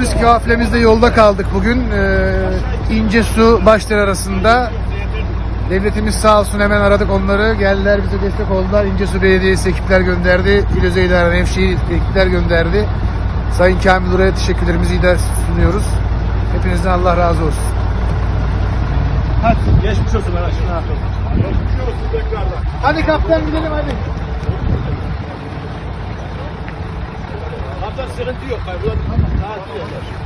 biz kafilemizde yolda kaldık bugün. Ee, İncesu Başdere arasında. Devletimiz sağ olsun hemen aradık onları. Geldiler bize destek oldular. İncesu Belediyesi ekipler gönderdi. İl Özel İdare Nevşehir ekipler gönderdi. Sayın Kamil Ura'ya teşekkürlerimizi sunuyoruz. Hepinizden Allah razı olsun. Hadi geçmiş olsun ben aşkına. Hadi kaptan gidelim hadi. sıkıntı yok. Kaybolan bir saat yok.